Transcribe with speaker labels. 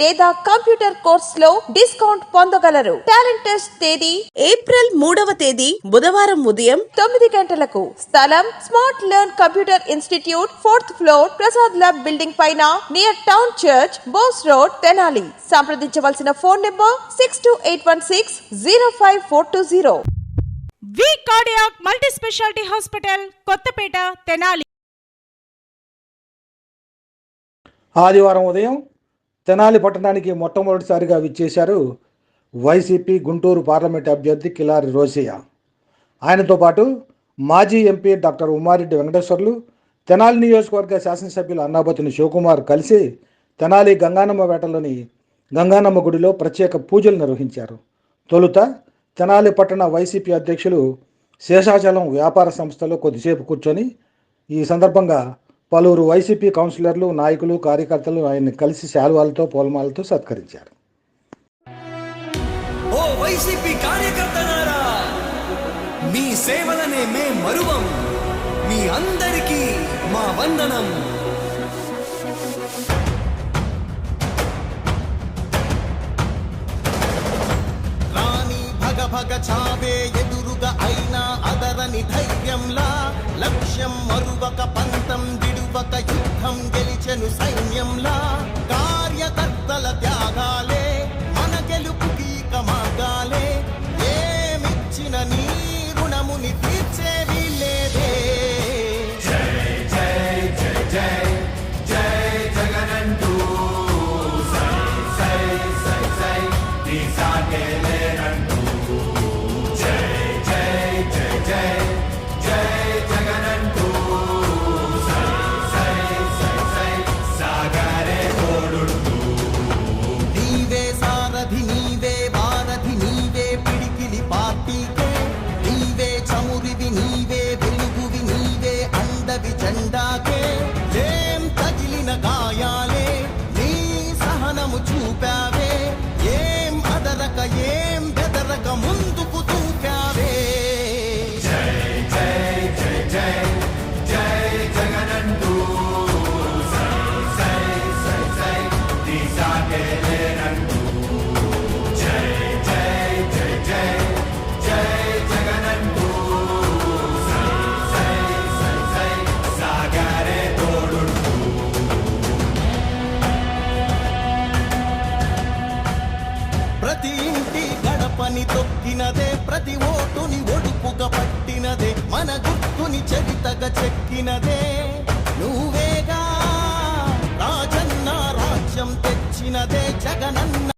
Speaker 1: లేదా కంప్యూటర్ కోర్స్లో డిస్కౌంట్ పొందగలరు. టాలెంట్ టెస్ట్ తేదీ ఏప్రిల్ మూడవ తేదీ బుధవారం ఉదయం తొమ్మిది గంటలకు. స్థలం smart learn computer institute fourth floor Prasad lab building పైన near town church Bose road Tenali. సంప్రదించవలసిన phone number six two eight one six zero five four two zero.
Speaker 2: V cardiac multi speciality hospital Kothapeta Tenali.
Speaker 3: ఆదివారం ఉదయం తెనాలి పట్టణానికి మొట్టమొదటిసారిగా విచ్చేశారు YCP Guntur parliament అభ్యర్థి కిలారి రోసయ్య ఆయనతో పాటు మాజీ ఎంపీ డాక్టర్ ఉమారెడ్డి వెంకటేశ్వర్లు తెనాలి నియోజకవర్గ శాసనసభ్యులు అన్నాబతిని శివకుమార్ కలిసి తెనాలి గంగానమ్మ వేటలోని గంగానమ్మ గుడిలో ప్రత్యేక పూజలు నిర్వహించారు. తొలుత తెనాలి పట్టణ వైసీపీ అధ్యక్షులు శేషాచలం వ్యాపార సంస్థలో కొద్దిసేపు కూర్చొని ఈ సందర్భంగా పలువురు వైసీపీ కౌన్సిలర్లు నాయకులు కార్యకర్తలు ఆయన్ని కలిసి శాలువాలతో పూలమాలతో సత్కరించారు.
Speaker 4: ఓ వైసీపీ కార్యకర్తలారా మీ సేవలనే మే మరువం మీ అందరికీ మా వందనం.
Speaker 5: రాణి భగ భగ చావే ఎదురుగా అయినా అదరని ధైర్యంలా లక్ష్యం మరువక పంతం ఒక యుద్ధం గెలిచెను సైన్యంలా కార్యకర్తల త్యాగాలే పట్టినదే మన గుర్తుని చరితగా చెక్కినదే. నువ్వేగా రాజన్న రాజ్యం తెచ్చినదే జగనన్న